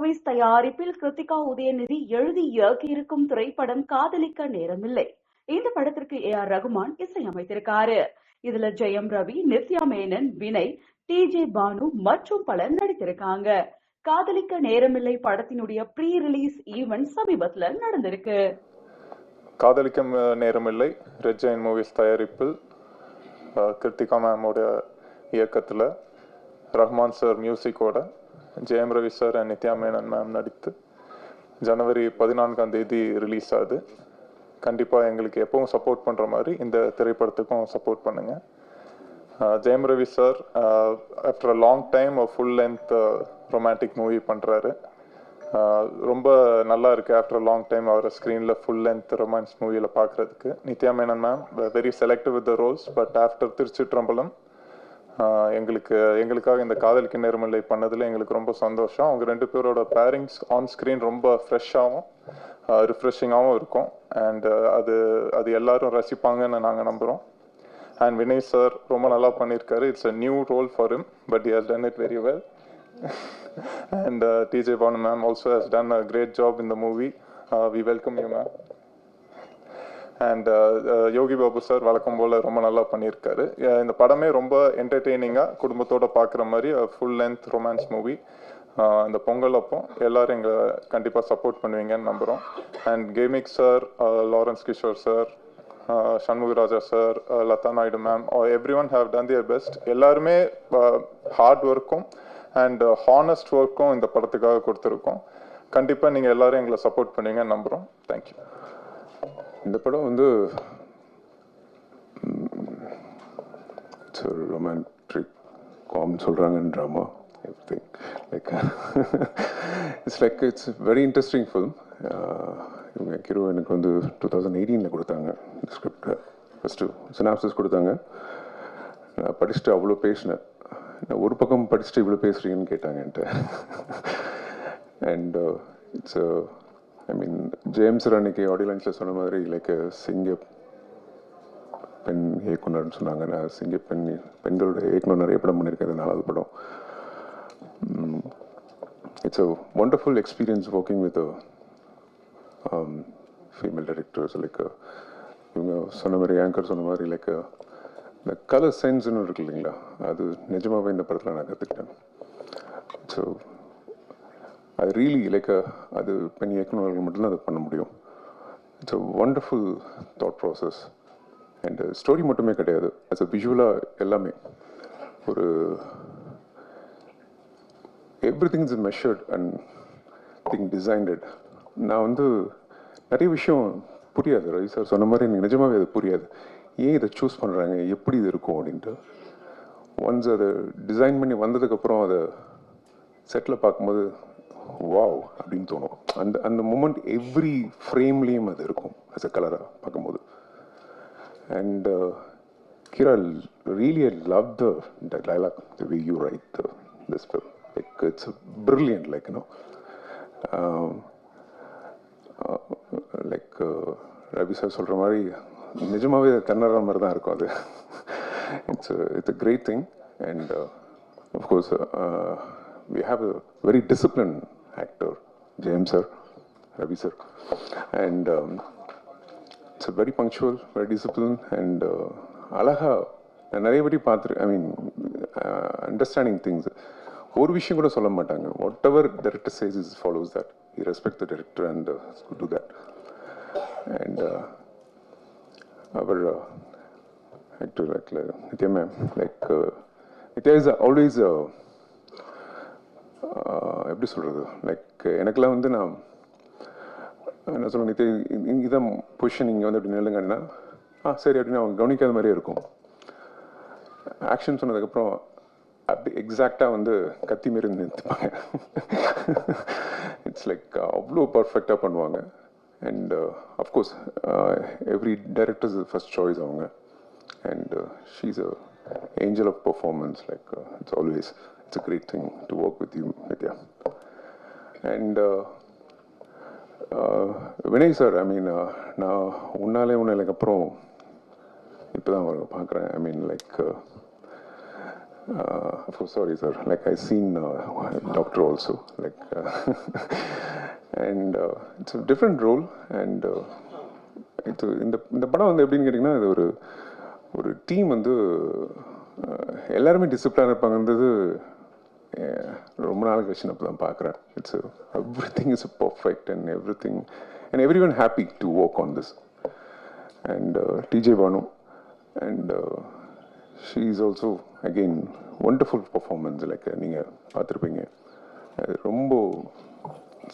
Movies தயாரிப்பில் கிருத்திகா உதயநிதி எழுதி இயக்கியிருக்கும் திரைப்படம் காதலிக்க நேரமில்லை. இந்த படத்திற்கு ஏ ஆர் ரகுமான் இசையமைத்திருக்காரு. இதுல ஜெயம் ரவி நித்யா மேனன் வினய் டி ஜே பானு மற்றும் பலர் நடித்திருக்காங்க. காதலிக்க நேரமில்லை படத்தினுடைய ப்ரீ ரிலீஸ் ஈவெண்ட் சமீபத்துல நடந்திருக்கு. காதலிக்க நேரமில்லை. ரெட் ஜெயின் மூவிஸ் தயாரிப்பில் கிருத்திகா மேமோட இயக்கத்தில் Rahman sir மியூசிக்கோட Jayam Ravi sir and Nithya Menen ma'am நடித்து ஜனவரி பதினான்காம் தேதி ரிலீஸ் ஆகுது. கண்டிப்பாக எங்களுக்கு எப்பவும் சப்போர்ட் பண்ணுற மாதிரி இந்த திரைப்படத்துக்கும் சப்போர்ட் பண்ணுங்கள் Jayam Ravi sir after a long time full length romantic movie பண்ணுறாரு ரொம்ப நல்லா இருக்குது ஆஃப்டர் லாங் டைம் அவரை ஸ்க்ரீனில் ஃபுல் லென்த் ரொமான்ஸ் மூவியில் பார்க்குறதுக்கு Nithya Menen ma'am very selective with the roles but after Thiruchitrambalam ah எங்களுக்கு எங்களுக்காக இந்த காதலிக்கு நேர்மலை பண்ணதில் எங்களுக்கு ரொம்ப சந்தோஷம். அவங்க ரெண்டு பேரோட பேரிங்ஸ் ஆன் ஸ்க்ரீன் ரொம்ப ஃப்ரெஷ்ஷாகவும் ரிஃப்ரெஷிங்காகவும் இருக்கும். அண்ட் அது அது எல்லாரும் ரசிப்பாங்கன்னு நாங்கள் நம்புகிறோம் அண்ட் வினய் சார் ரொம்ப நல்லா பண்ணியிருக்காரு it's a new role for him but he has done it very well and TJ Bhanu ma'am also has done a great job in the movie we welcome you ma'am. And Yogi Babu sir வழக்கம் போல் ரொம்ப நல்லா பண்ணியிருக்காரு. இந்த படமே ரொம்ப என்டர்டெய்னிங்காக குடும்பத்தோட பார்க்குற மாதிரி ஃபுல் லென்த் ரொமான்ஸ் மூவி இந்த பொங்கல் அப்போ எல்லாரும் எங்களை கண்டிப்பாக சப்போர்ட் பண்ணுவீங்கன்னு நம்புகிறோம் and கேமிக் sir Lawrence Kishore sir Shanmugaraja sir Latha Naidu ma'am everyone have done their best எல்லாருமே ஹார்ட் ஒர்க்கும் அண்ட் ஹானஸ்ட் ஒர்க்கும் இந்த படத்துக்காக கொடுத்துருக்கோம். கண்டிப்பாக நீங்கள் எல்லாரும் எங்களை சப்போர்ட் பண்ணுவீங்கன்னு நம்புகிறோம் தேங்க்யூ இந்த படம் வந்து இட்ஸ் ரொமான்டிக் காம் சொல்கிறாங்கன்னு drama everything like it's like it's very interesting film இவங்க கிரு எனக்கு வந்து டூ தௌசண்ட் எயிட்டீனில் கொடுத்தாங்க ஸ்கிரிப்டை ஃபஸ்ட்டு சினாப்சிஸ் கொடுத்தாங்க. நான் படிச்சுட்டு அவ்வளோ பேசினேன். நான் ஒரு பக்கம் படிச்சுட்டு இவ்வளோ பேசுகிறீங்கன்னு கேட்டாங்க என்கிட்ட. And it's I mean James அன்னைக்கு ஆடியோ சொன்ன மாதிரி லைக் சிங்க பெண் இயக்குனர்னு சொன்னாங்க நான் சிங்க பெண் பெண்களோட இயக்குனர் நிறைய படம் பண்ணியிருக்கேன் நாலாவது படம். It's a wonderful experience working with female directors like இவங்க சொன்ன மாதிரி ஆங்கர் சொன்ன மாதிரி லைக் இந்த கலர் சென்ஸ்னு இருக்கு இல்லைங்களா அது நிஜமாகவே இந்த படத்தில் நான் கற்றுக்கிட்டேன் ஸோ அது ரீலி லைக் அது பெண் இயக்குநர்கள் மட்டும்தான் அதை பண்ண முடியும். It's a wonderful thought process and story மட்டுமே கிடையாது. அஸ் அ விஷுவலாக எல்லாமே. ஒரு everything is measured and thing designed நான் வந்து நிறைய விஷயம் புரியாது. ரவி சார் சொன்ன மாதிரி எனக்கு நிஜமாகவே அது புரியாது. ஏன் இதை சூஸ் பண்ணுறாங்க எப்படி இது இருக்கும் அப்படின்ட்டு. ஒன்ஸ் அதை டிசைன் பண்ணி வந்ததுக்கப்புறம் அதை செட்டில் பார்க்கும்போது வாவ் அப்படின்னு தோணும். அந்த அந்த மூமெண்ட் எவ்ரி ஃப்ரேம்லேயும் அது இருக்கும் அஸ் அ கலராக பார்க்கும்போது. And Kira really I love the dialogue the way you write this like it's brilliant like no like Ravi sir சொல்கிற மாதிரி நிஜமாவே கன்னடா மாதிரி தான் இருக்கும் அது. It's it's a great thing and of course we have a very discipline actor, James sir, Ravi sir, and um, it's a very punctual, very disciplined, and uh, அழகா நான் நிறைய வாட்டி பார்த்துருக்கேன் ஐ மீன் அண்டர்ஸ்டாண்டிங் திங்ஸ் ஒரு விஷயம் கூட சொல்ல மாட்டாங்க. Whatever director says is follows that you respect the director and do that and our actor like Nithya ma'am like Nithya is always எப்படி சொல்கிறது லைக் எனக்கெல்லாம் வந்து நான் என்ன சொல்ல இது இதான் பொசிஷன் இங்கே வந்து அப்படி நில்லுங்கன்னா ஆ சரி அப்படின்னு அவங்க கவனிக்காத மாதிரியே இருக்கும். ஆக்ஷன் சொன்னதுக்கப்புறம் அப்படி எக்ஸாக்டாக வந்து கத்தி மாரி நிறுத்துப்பாங்க. இட்ஸ் லைக் அவ்வளோ பர்ஃபெக்டாக பண்ணுவாங்க. And of course every directors first choice அவங்க. And she's a angel of performance like it's always it's a great thing to work with you Nithya and Vinay sir I mean நான் உன்னாலே உன்னைக்கு அப்புறம் இப்போ தான் பார்க்குறேன். I mean like Uh, sorry sir like I seen doctor also like and it's uh, uh, uh and uh, இது uh, இந்த இந்த படம் வந்து எப்படின்னு கேட்டிங்கன்னா இது ஒரு ஒரு டீம் வந்து எல்லாருமே டிசிப்ளினாக இருப்பாங்கன்றது ரொம்ப நாள் கழிச்சு நான் தான் பார்க்குறேன். It's everything is perfect and everything and everyone happy to work on this and DJ Bhanu and she is also again wonderful performance like நீங்கள் பார்த்துருப்பீங்க. அது ரொம்ப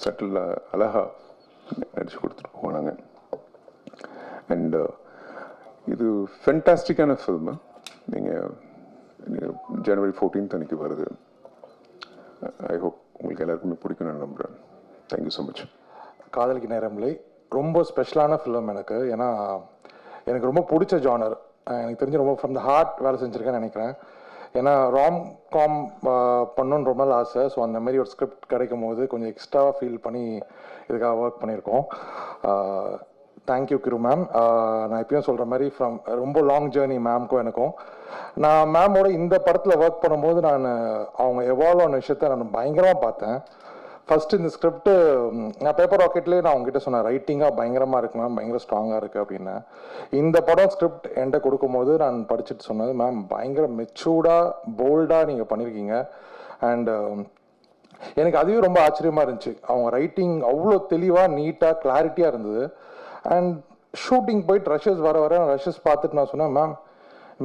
சட்டிலாக அழகாக நடிச்சு கொடுத்துட்டு போனாங்க. அண்டு uh, இது ஃபென்டாஸ்டிக்கான ஃபில்மு நீங்கள் ஜனவரி ஃபோர்டீன்த் அன்னைக்கு வருது. ஐ ஹோப் உங்களுக்கு எல்லாருக்குமே பிடிக்கும் நான் நம்புகிறேன் தேங்க்யூ ஸோ மச் காதலிக்கு நேரமில்லை ரொம்ப ஸ்பெஷலான ஃபிலிம் எனக்கு. ஏன்னா எனக்கு ரொம்ப பிடிச்ச ஜானர் எனக்கு தெரிஞ்சு ரொம்ப ஃப்ரம் த ஹார்ட் வேலை செஞ்சுருக்கேன்னு நினைக்கிறேன். ஏன்னா ராம் காம் பண்ணணுன்னு ரொம்ப நாள் ஆசை. ஸோ அந்த மாதிரி ஒரு ஸ்கிரிப்ட் கிடைக்கும் போது கொஞ்சம் எக்ஸ்ட்ராவாக ஃபீல் பண்ணி இதுக்காக ஒர்க் பண்ணியிருக்கோம். தேங்க்யூ கிரு மேம் நான் எப்பயும் சொல்கிற மாதிரி ஃப்ரம் ரொம்ப லாங் ஜேர்னி மேம்க்கும் எனக்கும். நான் மேமோட இந்த படத்தில் ஒர்க் பண்ணும்போது நான் அவங்க எவால்வ் ஆன விஷயத்த நான் பயங்கரமாக பார்த்தேன். ஃபர்ஸ்ட் இந்த ஸ்கிரிப்ட் நான் பேப்பர் ராக்கெட்லேயே நான் உங்ககிட்ட சொன்னேன் ரைட்டிங்காக பயங்கரமாக இருக்கு மேம் பயங்கர ஸ்ட்ராங்காக இருக்குது அப்படின்னு. இந்த படம் ஸ்கிரிப்ட் என்கிட்ட கொடுக்கும்போது நான் படிச்சுட்டு சொன்னது மேம் பயங்கர மெச்சூர்டாக போல்டாக நீங்கள் பண்ணியிருக்கீங்க அண்டு எனக்கு அதுவே ரொம்ப ஆச்சரியமாக இருந்துச்சு. அவங்க ரைட்டிங் அவ்வளோ தெளிவாக நீட்டாக கிளாரிட்டியாக இருந்தது. அண்ட் ஷூட்டிங் போயிட்டு ரஷஸ் வர வர ரஷஸ் பார்த்துட்டு நான் சொன்னேன் மேம்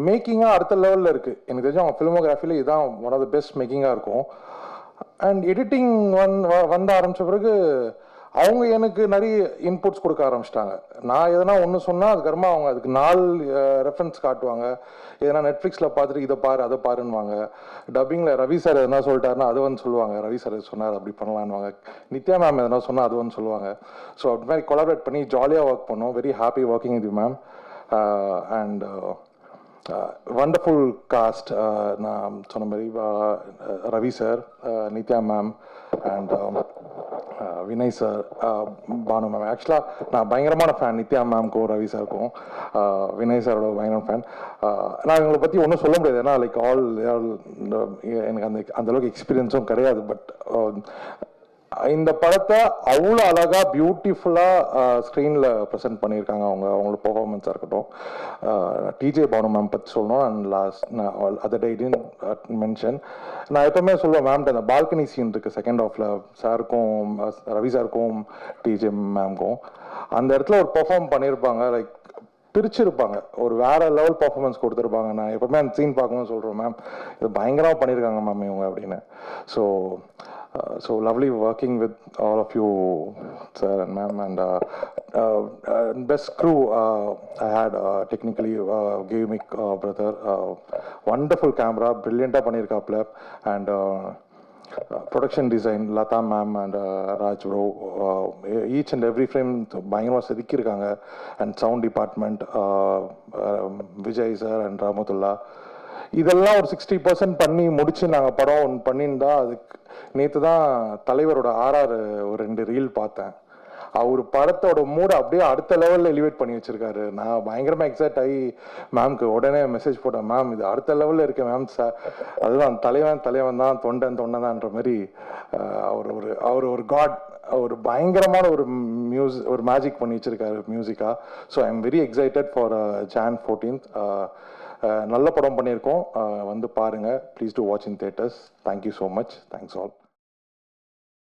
மேக்கிங்காக அடுத்த லெவலில் இருக்குது எனக்கு தெரிஞ்சு அவங்க ஃபிலிமோகிராஃபியில் இதுதான் ஒன் ஆஃப் த பெஸ்ட் மேக்கிங்காக இருக்கும். அண்ட் எடிட்டிங் வந் வ- வந்த ஆரம்பித்த பிறகு அவங்க எனக்கு நிறைய இன்புட்ஸ் கொடுக்க ஆரம்பிச்சிட்டாங்க. நான் எதனா ஒன்று சொன்னால் அதுக்கப்புறமா அவங்க அதுக்கு நாலு ரெஃபரன்ஸ் காட்டுவாங்க. எதனா நெட்ஃப்ளிக்ஸில் பார்த்துட்டு இதை பாரு அதை பாருன்னுவாங்க. டப்பிங்கில் ரவி சார் எதனா சொல்லிட்டாருன்னா அது வந்து சொல்லுவாங்க. ரவி சார் சொன்னார் அப்படி பண்ணலான்னுவாங்க. நித்யா மேம் எதனா சொன்னால் அது வந்து சொல்லுவாங்க. ஸோ அப்படி மாதிரி கொலாபரேட் பண்ணி ஜாலியாக ஒர்க் பண்ணோம். வெரி ஹாப்பி ஒர்க்கிங் இது மேம் அண்ட் வண்டர்ஃபுல் காஸ்ட் நான் சொன்ன மாதிரி Ravi sir Nithya ma'am and Vinay sir Bhanu ma'am ஆக்சுவலாக நான் பயங்கரமான ஃபேன் நித்யா மேம்க்கும் ரவி சாருக்கும் வினய் சாரோட பயங்கர ஃபேன் நான் இவங்களை பற்றி ஒன்றும் சொல்ல முடியாது. ஏன்னா லைக் ஆல் எனக்கு அந்த அந்தளவுக்கு எக்ஸ்பீரியன்ஸும் கிடையாது. பட் இந்த படத்தை அவ்வளோ அழகாக பியூட்டிஃபுல்லாக ஸ்க்ரீனில் ப்ரெசென்ட் பண்ணியிருக்காங்க அவங்க. அவங்களோட பெர்ஃபார்மன்ஸாக இருக்கட்டும். டிஜே பானு மேம் பற்றி சொல்லணும். அண்ட் லாஸ்ட் நான் அதர் டே மென்ஷன் நான் எப்பவுமே சொல்லுவேன் மேம்கிட்ட அந்த பால்கனி சீன் இருக்குது செகண்ட் ஆஃபில் சாருக்கும் ரவி சாருக்கும் டிஜே மேம்க்கும் அந்த இடத்துல ஒரு பெர்ஃபார்ம் பண்ணியிருப்பாங்க. லைக் பிரிச்சிருப்பாங்க. ஒரு வேற லெவல் பர்ஃபார்மன்ஸ் கொடுத்துருப்பாங்க. நான் எப்பவுமே அந்த சீன் பார்க்கணும்னு சொல்கிறேன் மேம் இது பயங்கரமாக பண்ணியிருக்காங்க மேம் இவங்க அப்படின்னு. So so lovely working with all of you sir and ma'am and best crew I had technically கேமிக் brother wonderful camera ப்ரில்லியண்ட்டாக பண்ணியிருக்காப்ல and production design Latha ma'am and Raj bro each and every frame பயங்கரமாக செதுக்கியிருக்காங்க. And sound department Vijay sir and Rahmathulla இதெல்லாம் ஒரு sixty percent பண்ணி முடிச்சு நாங்கள் படம் ஒன்று பண்ணியிருந்தா அதுக்கு நேற்று தான் தலைவரோட ஆர்ஆர் ஒரு ரெண்டு ரீல் பார்த்தேன். அவர் படத்தோட மூட அப்படியே அடுத்த லெவலில் எலிவேட் பண்ணி வச்சிருக்காரு. நான் பயங்கரமாக எக்ஸைட் ஆகி மேம்க்கு உடனே மெசேஜ் போட்டேன் மேம் இது அடுத்த லெவலில் இருக்கு மேம் சார் அதுதான் தலைவன் தலைவன் தான் தொண்டன் தொண்டன் தான்ன்ற மாதிரி அவர் ஒரு அவர் ஒரு காட் ஒரு பயங்கரமான ஒரு மியூஸ் ஒரு மேஜிக் பண்ணி வச்சிருக்காரு மியூசிக்காக so I am very excited for Jan fourteenth நல்ல படம் பண்ணியிருக்கோம். வந்து பாருங்க. Please to watch in theatres thank you so much thanks all